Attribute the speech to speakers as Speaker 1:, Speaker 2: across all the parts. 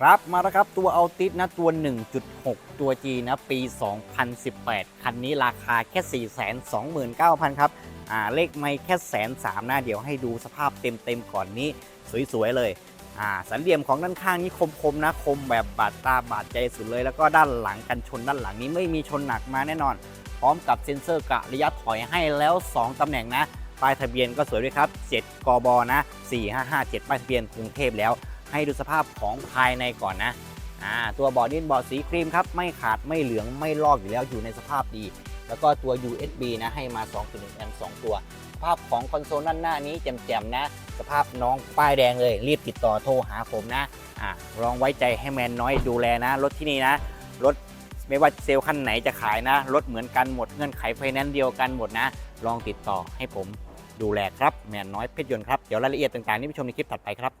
Speaker 1: ครับมาแล้วครับตัวเอาติสนะตัว 1.6 ตัว G นะปี 2018 คันนี้ราคาแค่ 429,000 ครับอ่าเลขไม่แค่แสนสามนะเดี๋ยวให้ดูสภาพเต็มๆก่อนนี้สวยๆเลยอ่าสันเหลี่ยมของด้านข้างนี้คมๆนะคมแบบบาดตาบาดใจสุดเลย แล้วก็ด้านหลังกันชนด้านหลังนี้ไม่มีชนหนักมาแน่นอน พร้อมกับเซ็นเซอร์กะระยะถอยให้แล้ว 2 ตำแหน่งนะป้ายทะเบียนก็สวยด้วยครับ 7 กบนะ 4557 ป้ายทะเบียนกรุงเทพแล้ว ให้ดูสภาพของภายในก่อนนะตัวบอร์ดนี่บอร์ดสีครีมครับ ไม่ขาดไม่เหลืองไม่ลอกอยู่แล้วอยู่ในสภาพดี แล้วก็ตัว USB นะให้มา 2.1 แอมป์2ตัว สภาพของคอนโซลด้านหน้านี้แจ่มๆนะ สภาพน้องป้ายแดงเลย รีบติดต่อโทรหาผมนะอ่าลองไว้ใจให้แมนน้อยดูแลนะ รถที่นี่นะ รถไม่ว่าเซลล์คันไหนจะขายนะ รถเหมือนกันหมดเงื่อนไขไฟแนนซ์เดียวกันหมดนะ ลองติดต่อให้ผมดูแลครับแมนน้อยเพชรยนต์ครับ เดี๋ยวรายละเอียดต่างๆนี่ไปชมในคลิปถัดไปครับ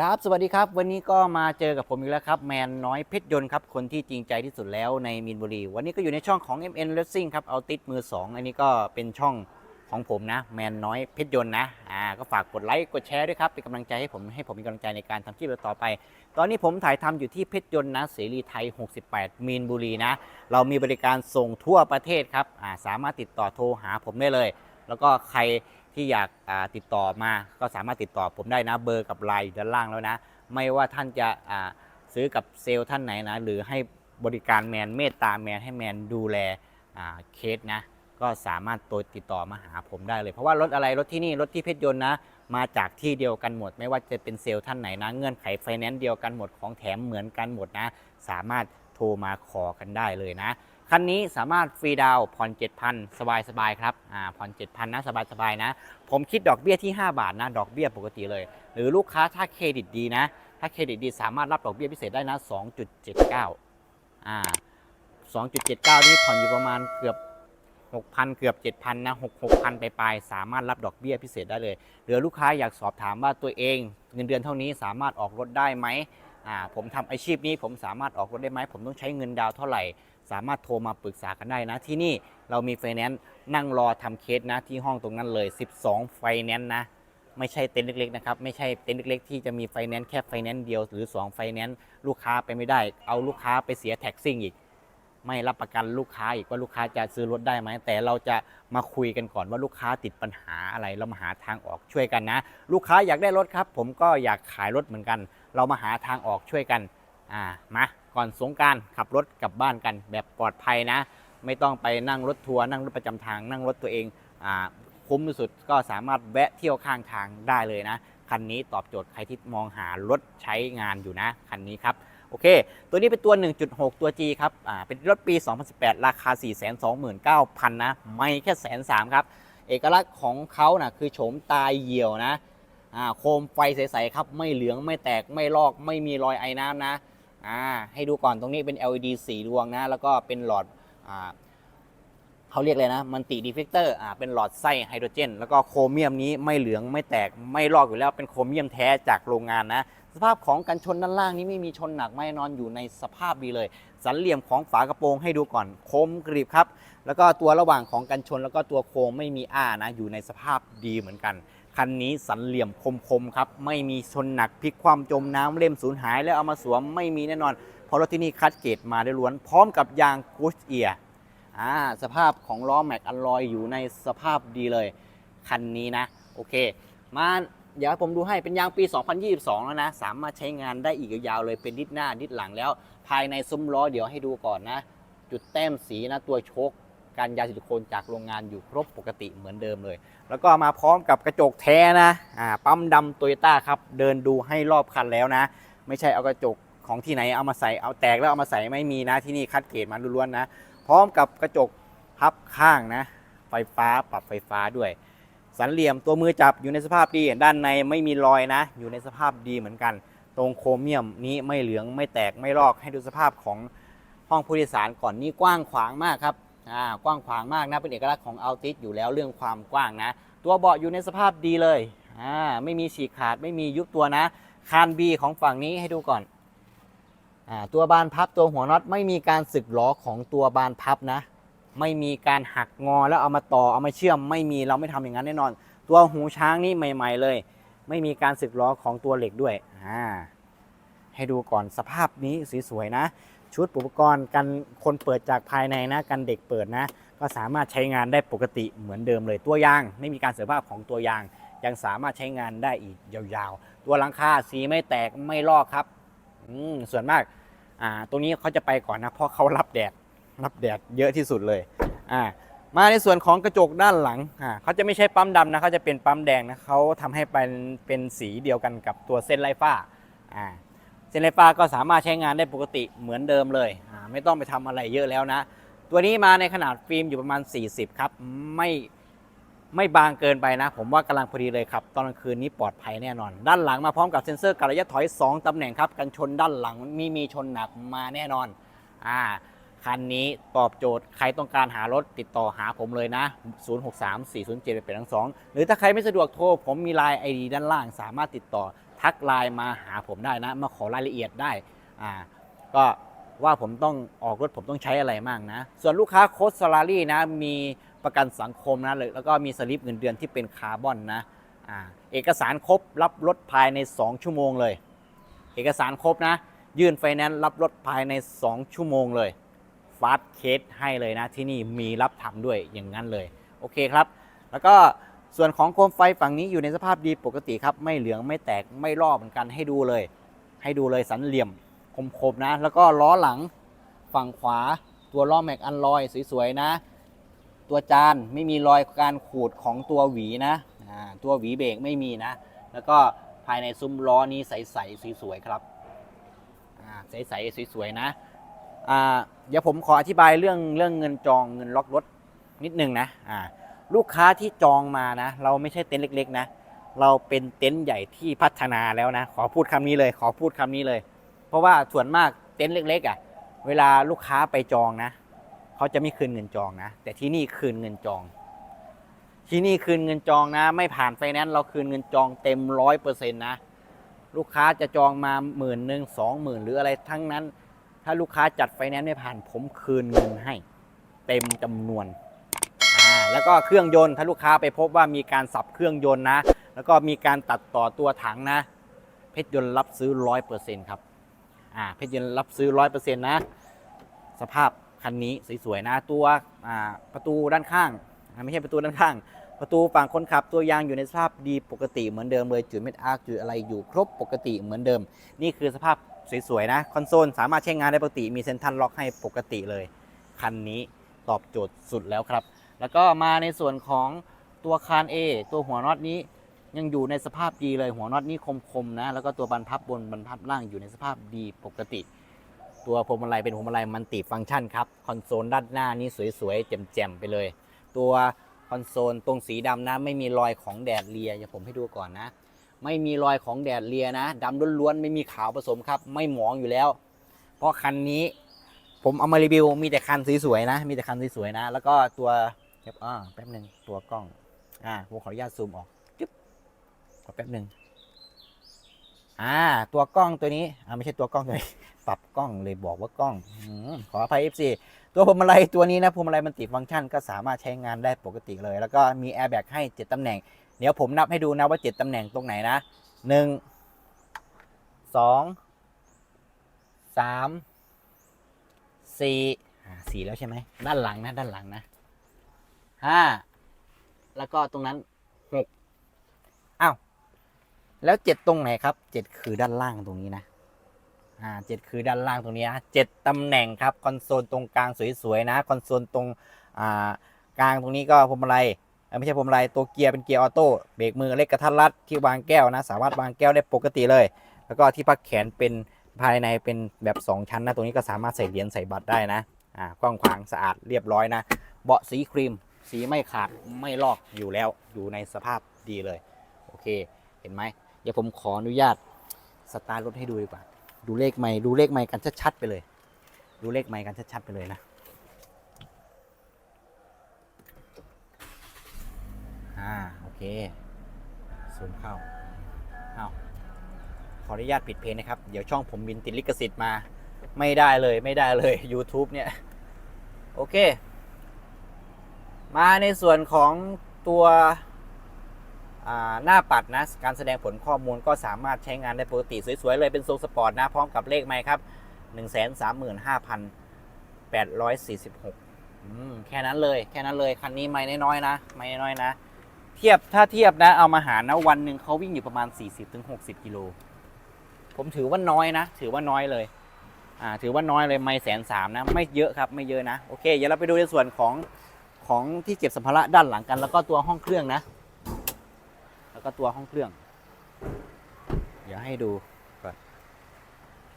Speaker 1: ครับสวัสดีครับ วันนี้ก็มาเจอกับผมอีกแล้วครับ แมนน้อยเพชรยนต์ครับ คนที่จริงใจที่สุดแล้วในมีนบุรี วันนี้ก็อยู่ในช่องของ MN Racing ครับ เอาติดมือ 2 อันนี้ก็เป็นช่องของผมนะ แมนน้อยเพชรยนต์นะอ่าก็ฝากกดไลค์กดแชร์ด้วยครับ เป็นกำลังใจให้ผมให้ผมมีกำลังใจในการทำคลิปต่อไป ตอนนี้ผมถ่ายทำอยู่ที่เพชรยนต์นะเสรีไทย 68 มีนบุรีนะ เรามีบริการส่งทั่วประเทศครับอ่าสามารถติดต่อโทรหาผมได้เลย แล้วก็ใคร ที่อยากติดต่อมาก็สามารถติดต่อผมได้นะเบอร์กับไลน์ด้านล่างแล้วนะ ไม่ว่าท่านจะซื้อกับเซลล์ท่านไหนนะหรือให้บริการแมนเมตตาแมนให้แมนดูแลเคสนะก็สามารถตัวติดต่อมาหาผมได้เลย เพราะว่ารถอะไรรถที่นี่รถที่เพชรยนต์นะ มาจากที่เดียวกันหมด ไม่ว่าจะเป็นเซลล์ท่านไหนนะ เงื่อนไขไฟแนนซ์เดียวกันหมดของแถมเหมือนกันหมดนะ สามารถโทรมาขอกันได้เลยนะ คันนี้สามารถฟรีดาวผ่อน 7,000 สบายๆครับอ่าผ่อน 7,000 นะ สบายๆนะ ผมคิดดอกเบี้ยที่ 5 บาทนะ ดอกเบี้ยปกติเลย หรือลูกค้าถ้าเครดิตดีนะ ถ้าเครดิตดีสามารถรับดอกเบี้ยพิเศษได้นะ 2.79อ่า2.79 นี่ผ่อนอยู่ประมาณเกือบ 6,000 เกือบ 7,000 นะ 6 6,000 ไปปลายสามารถรับดอกเบี้ยพิเศษได้เลย หรือลูกค้าอยากสอบถามว่าตัวเองเงินเดือนเท่านี้สามารถออกรถได้ไหมอ่าผมทำอาชีพนี้ผมสามารถออกรถได้ไหมผมต้องใช้เงินดาวเท่าไหร่ สามารถโทรมาปรึกษากันได้นะ ที่นี่เรามีไฟแนนซ์นั่งรอทำเคสนะที่ห้องตรงนั้นเลย 12 ไฟแนนซ์นะ ไม่ใช่เต็นท์เล็กๆนะครับไม่ใช่เต็นท์เล็กๆที่จะมีไฟแนนซ์แค่ไฟแนนซ์เดียวหรือ 2 ไฟแนนซ์ลูกค้าไปไม่ได้ เอาลูกค้าไปเสียแท็กซิ่งอีก ไม่รับประกันลูกค้าอีกว่าลูกค้าจะซื้อรถได้ไหมแต่เราจะมาคุยกันก่อนว่าลูกค้าติดปัญหาอะไรเรามาหาทางออกช่วยกันนะ ลูกค้าอยากได้รถครับ ผมก็อยากขายรถเหมือนกัน เรามาหาทางออกช่วยกันอ่ามา ก่อนสงการขับรถกลับบ้านกันแบบปลอดภัยนะ ไม่ต้องไปนั่งรถทัวร์นั่งรถประจำทางนั่งรถตัวเองอ่าคุ้มที่สุดก็สามารถแวะเที่ยวข้างทางได้เลยนะ คันนี้ตอบโจทย์ใครที่มองหารถใช้งานอยู่นะ คันนี้ครับโอเค ตัวนี้เป็นตัว 1.6 ตัว G ครับอ่าเป็นรถปี 2018 ราคา 429,000 นะ ไม่แค่แสนสามครับ เอกลักษณ์ของเขานะคือโฉมตายเหี่ยวนะอ่าโคมไฟใสๆครับ ไม่เหลืองไม่แตกไม่ลอก ไม่มีรอยไอ้น้ำนะ อ่าให้ดูก่อนตรงนี้เป็น LED สีดวงนะ แล้วก็เป็นหลอดอ่าเขาเรียกเลยนะมันติดีเฟกเตอร์อ่าเป็นหลอดไส้ไฮโดรเจน แล้วก็โครเมียมนี้ไม่เหลืองไม่แตกไม่ลอกอยู่แล้วเป็นโครเมียมแท้จากโรงงานนะ สภาพของกันชนด้านล่างนี้ไม่มีชนหนักไม่นอนอยู่ในสภาพดีเลย สันเหลี่ยมของฝากระโปรงให้ดูก่อนคมกริบครับ แล้วก็ตัวระหว่างของกันชน แล้วก็ตัวโครงไม่มีอ้านะอยู่ในสภาพดีเหมือนกัน คันนี้สันเหลี่ยมคมๆครับ ไม่มีชนหนักพลิกความจมน้ำเล่มสูญหาย แล้วเอามาสวมไม่มีแน่นอน เพราะรถที่นี่คัดเกรดมาได้ล้วน พร้อมกับยางกูสเอียอ่าสภาพของล้อแม็กอลลอยอยู่ในสภาพดีเลย คันนี้นะ โอเค มาเดี๋ยวผมดูให้เป็นยางปี 2022 แล้วนะ สามารถใช้งานได้อีกยาวๆเลยเป็นดิดหน้าดิดหลังแล้ว ภายในซุ้มล้อเดี๋ยวให้ดูก่อนนะ จุดแต้มสีนะตัวโชค การยาซิลิโคนจากโรงงานอยู่ครบปกติเหมือนเดิมเลย แล้วก็มาพร้อมกับกระจกแท้นะอ่าปั๊มดำโตโยต้าครับ เดินดูให้รอบคันแล้วนะ ไม่ใช่เอากระจกของที่ไหนเอามาใส่เอาแตกแล้วเอามาใส่ไม่มีนะที่นี่คัดเกรดมาล้วนๆนะ พร้อมกับกระจกพับข้างนะ ไฟฟ้าปรับไฟฟ้าด้วย สันเหลี่ยมตัวมือจับอยู่ในสภาพดี ด้านในไม่มีรอยนะ อยู่ในสภาพดีเหมือนกัน ตรงโครเมียมนี้ไม่เหลืองไม่แตกไม่ลอกให้ดูสภาพของห้องผู้โดยสารก่อนนี่กว้างขวางมากครับ อ่ากว้างขวางมากนะเป็นเอกลักษณ์ของอัลติสอยู่แล้วเรื่องความกว้างนะ ตัวเบาะอยู่ในสภาพดีเลยอ่าไม่มีฉีกขาดไม่มียุบตัวนะ คานบีของฝั่งนี้ให้ดูก่อนอ่าตัวบานพับตัวหัวน็อตไม่มีการสึกหลอของตัวบานพับนะ ไม่มีการหักงอแล้วเอามาต่อเอามาเชื่อม ไม่มีเราไม่ทำอย่างนั้นแน่นอน ตัวหูช้างนี่ใหม่ ๆ เลย ไม่มีการสึกหลอของตัวเหล็กด้วยอ่าให้ดูก่อนสภาพนี้สวยๆนะ ชุดอุปกรณ์กันคนเปิดจากภายในนะกันเด็กเปิดนะ ก็สามารถใช้งานได้ปกติเหมือนเดิมเลยตัวยาง ไม่มีการเสื่อมสภาพของตัวยาง ยังสามารถใช้งานได้อีกยาวๆ ตัวหลังคาสีไม่แตกไม่ลอกครับส่วนมากาตรงนี้เขาจะไปก่อนนะเพราะเขารับแดดรับแดดเยอะที่สุดเลยมาในส่วนของกระจกด้านหลังเขาจะไม่ใช่ปั๊มดำนะเขาจะเป็นปั๊มแดงนะเขาทำให้เป็นเป็นสีเดียวกันกับตัวเส้นไร้ฝ้า อ่าเนฟ้าก็สามารถใช้งานได้ปกติเหมือนเดิมเลย ไม่ต้องไปทำอะไรเยอะแล้วนะ ตัวนี้มาในขนาดฟิล์มอยู่ประมาณ 40 ครับ ไม่ไม่บางเกินไปนะ ผมว่ากำลังพอดีเลยครับ ตอนกลางคืนนี้ปลอดภัยแน่นอน ด้านหลังมาพร้อมกับเซ็นเซอร์การระยะถอย 2ตำแหน่งครับ กันชนด้านหลังมีมีชนหนักมาแน่นอนอ่าคันนี้ตอบโจทย์ใครต้องการหารถติดต่อหาผมเลยนะ 063 407 8 2 2หรือถ้าใครไม่สะดวกโทร ผมมีไลน์ไอดีด้านล่างสามารถติดต่อ ทักไลน์มาหาผมได้นะ มาขอรายละเอียดได้อ่าก็ว่าผมต้องออกรถผมต้องใช้อะไรมากนะ ส่วนลูกค้าโค้ดสลารี่นะ มีประกันสังคมนะเลยแล้วก็มีสลิปเงินเดือนที่เป็นคาร์บอนนะอ่าเอกสารครบรับรถภายใน 2 ชั่วโมงเลย เอกสารครบนะ ยื่นไฟแนนซ์รับรถภายใน 2 ชั่วโมงเลยฟาสเคสให้เลยนะที่นี่มีรับทำด้วยอย่างนั้นเลย โอเคครับ แล้วก็ ส่วนของโคมไฟฝั่งนี้อยู่ในสภาพดีปกติครับไม่เหลืองไม่แตกไม่ลอกเหมือนกันให้ดูเลย ให้ดูเลยสันเหลี่ยมคมๆนะ แล้วก็ล้อหลังฝั่งขวาตัวล้อแม็กอันลอยสวยๆนะ ตัวจานไม่มีรอยการขูดของตัวหวีนะตัวหวีเบรกไม่มีนะ แล้วก็ภายในซุ้มล้อนี้ใสๆสวยๆครับใสๆสวยๆนะอ่าเดี๋ยวผมขออธิบายเรื่องเรื่องเงินจองเงินล็อกรถนิดนึงนะอ่า ลูกค้าที่จองมานะ เราไม่ใช่เต็นท์เล็ก ๆ นะ เราเป็นเต็นท์ใหญ่ที่พัฒนาแล้วนะ ขอพูดคำนี้เลย ขอพูดคำนี้เลย เพราะว่าส่วนมากเต็นท์เล็ก ๆ อะ เวลาลูกค้าไปจองนะ เขาจะไม่คืนเงินจองนะ แต่ที่นี่คืนเงินจอง ที่นี่คืนเงินจองนะ ไม่ผ่านไฟแนนซ์เราคืนเงินจองเต็มร้อยเปอร์เซ็นต์นะ ลูกค้าจะจองมาหมื่นหนึ่งสองหมื่นหรืออะไรทั้งนั้น ถ้าลูกค้าจัดไฟแนนซ์ไม่ผ่านผมคืนเงินให้ เต็มจำนวน แล้วก็เครื่องยนต์ถ้าลูกค้าไปพบว่ามีการสับเครื่องยนต์นะ แล้วก็มีการตัดต่อตัวถังนะ เพชรยนต์รับซื้อร้อยเปอร์เซ็นต์ครับอ่าเพชรยนต์รับซื้อร้อยเปอร์เซ็นต์นะ สภาพคันนี้สวยๆนะตัวอ่าประตูด้านข้างไม่ใช่ประตูด้านข้าง ประตูฝั่งคนขับตัวยางอยู่ในสภาพดีปกติเหมือนเดิมเลยจุดเม็ดอาร์จุดอะไรอยู่ครบปกติเหมือนเดิม นี่คือสภาพสวยๆนะคอนโซลสามารถใช้งานได้ปกติมีเซ็นทรัลล็อกให้ปกติเลย คันนี้ตอบโจทย์สุดแล้วครับ แล้วก็มาในส่วนของตัวคาน A ตัวหัวน็อตนี้ยังอยู่ในสภาพดีเลยหัวน็อตนี้คมๆนะ แล้วก็ตัวบรรพับบนบรรพับล่างอยู่ในสภาพดีปกติ ตัวพวงมาลัยเป็นพวงมาลัยมันติฟังก์ชันครับ คอนโซลด้านหน้านี่สวยๆแจ่มๆไปเลย ตัวคอนโซลตรงสีดำนะไม่มีรอยของแดดเลียอย่าผมให้ดูก่อนนะ ไม่มีรอยของแดดเลียนะดำล้วนๆไม่มีขาวผสมครับ ไม่หมองอยู่แล้ว เพราะคันนี้ผมเอามารีวิวมีแต่คันสวยๆนะ มีแต่คันสวยๆนะ แล้วก็ตัว เดี๋ยวอ่าแป๊บหนึ่งตัวกล้อง อ่าผมขออนุญาตซูมออกจึ๊บขอแป๊บหนึ่งอ่า ตัวกล้องตัวนี้อ่าไม่ใช่ตัวกล้องตัวนี้ปรับกล้องเลยบอกว่ากล้องอขออภัย FC ตัวพวงมาลัยตัวนี้นะพวงมาลัยมันติฟังก์ชันก็สามารถใช้งานได้ปกติเลย แล้วก็มีแอร์แบ็กให้ 7ตำแหน่ง เดี๋ยวผมนับให้ดูนะว่า 7ตำแหน่งตรงไหนนะ 1 2 3 4อ่าสี่แล้วใช่ไหมด้านหลังนะด้านหลังนะ 5แล้วก็ตรงนั้น6อ้าวแล้ว7ตรงไหนครับ7คือด้านล่างตรงนี้นะอ่าเจ็ดคือด้านล่างตรงนี้นะเจ็ดตำแหน่งครับคอนโซลตรงกลางสวยๆนะคอนโซลตรงอ่ากลางตรงนี้ก็พวงมาลัยเอ้ยไม่ใช่พวงมาลัยตัวเกียร์เป็นเกียร์ออโต้เบรกมือเล็กกระทัดรัดที่วางแก้วนะ สามารถวางแก้วได้ปกติเลย แล้วก็ที่พักแขนเป็นภายในเป็นแบบ 2 ชั้นนะตรงนี้ก็สามารถใส่เหรียญใส่บัตรได้นะอ่ากว้างขวางสะอาดเรียบร้อยนะ เบาะสีครีม สีไม่ขาดไม่ลอกอยู่แล้วอยู่ในสภาพดีเลย โอเค เห็นไหมเดี๋ยวผมขออนุญาตสตาร์ทรถให้ดูดีกว่า ดูเลขใหม่ดูเลขใหม่กันชัดๆไปเลย ดูเลขใหม่กันชัดๆไปเลยนะอ่าโอเคซูมเข้าเอาขออนุญาตปิดเพลงนะครับ เดี๋ยวช่องผมบินติดลิขสิทธิ์มา ไม่ได้เลยไม่ได้เลย YouTube เนี่ย โอเค มาในส่วนของตัวหน้าปัดนะ การแสดงผลข้อมูลก็สามารถใช้งานได้ปกติสวยๆเลยเป็นทรงสปอร์ตนะ พร้อมกับเลขไมค์ครับ 135,846อืมแค่นั้นเลยแค่นั้นเลย คันนี้ไม่น้อยๆนะไม่น้อยๆนะ เทียบถ้าเทียบนะ เอามาหารนะ วันหนึ่งเขาวิ่งอยู่ประมาณ 40-60 กิโล ผมถือว่าน้อยนะ ถือว่าน้อยเลยอ่าถือว่าน้อยเลยไม่แสนสามนะ ไม่เยอะครับไม่เยอะนะ โอเค เดี๋ยวเราไปดูในส่วนของ ของที่เก็บสัมภาระด้านหลังกัน แล้วก็ตัวห้องเครื่องนะ แล้วก็ตัวห้องเครื่อง เดี๋ยวให้ดูก่อน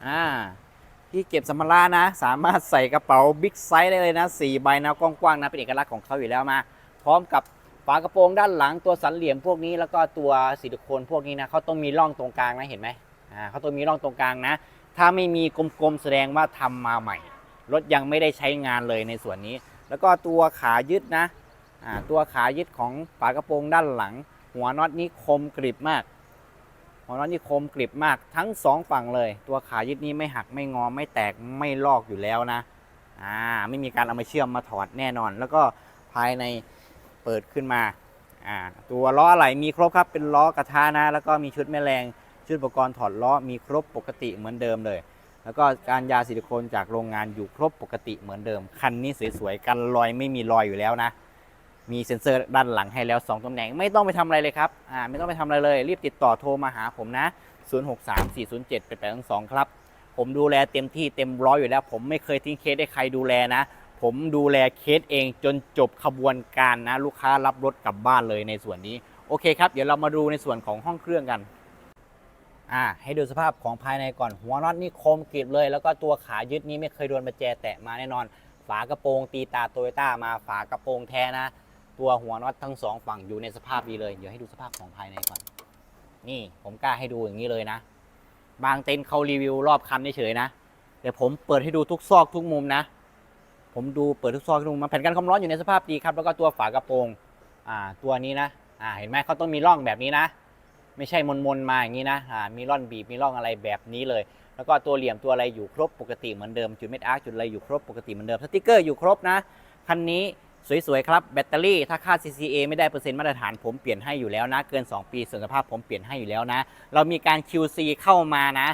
Speaker 1: อ่าที่เก็บสัมภาระนะ สามารถใส่กระเป๋าบิ๊กไซส์ได้เลยนะสี่ใบนะกว้างๆนะเป็นเอกลักษณ์ของเขาอยู่แล้วมา พร้อมกับฝากระโปรงด้านหลังตัวสันเหลี่ยมพวกนี้แล้วก็ตัวซิลิโคนพวกนี้นะเขาต้องมีร่องตรงกลางนะเห็นไหมอ่าเขาต้องมีร่องตรงกลางนะ ถ้าไม่มีกลมๆแสดงว่าทำมาใหม่รถยังไม่ได้ใช้งานเลยในส่วนนี้ แล้วก็ตัวขายึดนะตัวขายึดของฝากระโปรงด้านหลัง หัวน็อตนี้คมกริบมาก หัวน็อตนี่คมกริบมากทั้งสองฝั่งเลย ตัวขายึดนี้ไม่หักไม่งอไม่แตกไม่ลอกอยู่แล้วนะอ่าไม่มีการเอามาเชื่อมมาถอดแน่นอน แล้วก็ภายในเปิดขึ้นมาอ่าตัวล้ออะไหล่มีครบครับเป็นล้อกระทะนะ แล้วก็มีชุดแม่แรงชุดอุปกรณ์ถอดล้อมีครบปกติเหมือนเดิมเลย แล้วก็การยาซิลิโคนจากโรงงานอยู่ครบปกติเหมือนเดิม คันนี้สวยๆ กันรอยไม่มีรอยอยู่แล้วนะ มีเซ็นเซอร์ด้านหลังให้แล้ว 2ตำแหน่งไม่ต้องไปทำอะไรเลยครับ อ่าไม่ต้องไปทำอะไรเลย รีบติดต่อโทรมาหาผมนะ 0634078822 ครับ ผมดูแลเต็มที่เต็มร้อยอยู่แล้ว ผมไม่เคยทิ้งเคสให้ใครดูแลนะ ผมดูแลเคสเองจนจบขบวนการนะ ลูกค้ารับรถกลับบ้านเลยในส่วนนี้ โอเคครับ เดี๋ยวเรามาดูในส่วนของห้องเครื่องกัน อ่าให้ดูสภาพของภายในก่อนหัวน็อตนี่คมกริบเลย แล้วก็ตัวขายึดนี้ไม่เคยโดนประแจแตะมาแน่นอน ฝากระโปรงตีตาโตโยต้ามาฝากระโปรงแท้นะ ตัวหัวน็อตทั้งสองฝั่งอยู่ในสภาพดีเลยเดี๋ยวให้ดูสภาพของภายในก่อน นี่ผมกล้าให้ดูอย่างนี้เลยนะ บางเต็นท์เขารีวิวรอบคันเฉยๆนะแต่ผมเปิดให้ดูทุกซอกทุกมุมนะ ผมดูเปิดทุกซอกทุกมุมมาแผ่นกันความร้อนอยู่ในสภาพดีครับแล้วก็ตัวฝากระโปรงอ่าตัวนี้นะอ่าเห็นไหมเขาต้องมีร่องแบบนี้นะ ไม่ใช่มนๆมาอย่างนี้นะอ่ามีร่อนบีบมีร่องอะไรแบบนี้เลย แล้วก็ตัวเหลี่ยมตัวอะไรอยู่ครบปกติเหมือนเดิมจุดเม็ดอาร์คจุดอะไรอยู่ครบปกติเหมือนเดิมสติกเกอร์อยู่ครบนะคันนี้สวยๆครับแบตเตอรี่ถ้าค่า CCA ไม่ได้เปอร์เซ็นต์มาตรฐานผมเปลี่ยนให้อยู่แล้วนะ เกิน 2 ปีส่วนสภาพผมเปลี่ยนให้อยู่แล้วนะ เรามีการ QC เข้ามานะ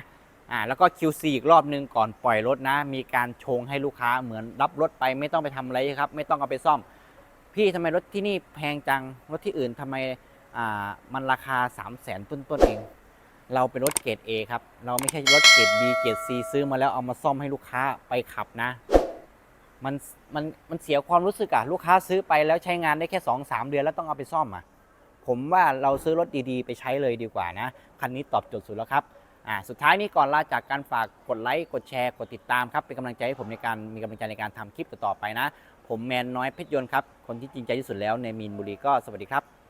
Speaker 1: อ่าแล้วก็ QC อีกรอบนึงก่อนปล่อยรถนะ มีการชงให้ลูกค้าเหมือนรับรถไปไม่ต้องไปทำอะไรครับ ไม่ต้องเอาไปซ่อม พี่ทำไมรถที่นี่แพงจังรถที่อื่นทำไม มันราคา 3 0 0แสนต้นๆเอง เราเป็นรถเกรด A ครับ เราไม่ใช่รถเกรด B เกรด C ซื้อมาแล้วเอามาซ่อมให้ลูกค้าไปขับนะ มันมันมันเสียความรู้สึกอะลูกค้าซื้อไปแล้วใช้งานได้แค่ 2 3 เดือนแล้วต้องเอาไปซ่อมอะผมว่าเราซื้อรถดีๆ ไปใช้เลยดีกว่านะ คันนี้ตอบโจทย์สุดแล้วครับอ่าสุดท้ายนี้ก่อนลาจากการฝากกดไลค์ กดแชร์ กดติดตามครับ เป็นกำลังใจให้ผมในการมีกำลังใจในการทำคลิปต่อๆไปนะ ผมแมนน้อยเพชรยนต์ครับ คนที่จริงใจที่สุดแล้วในมีนบุรีก็สวัสดีครับ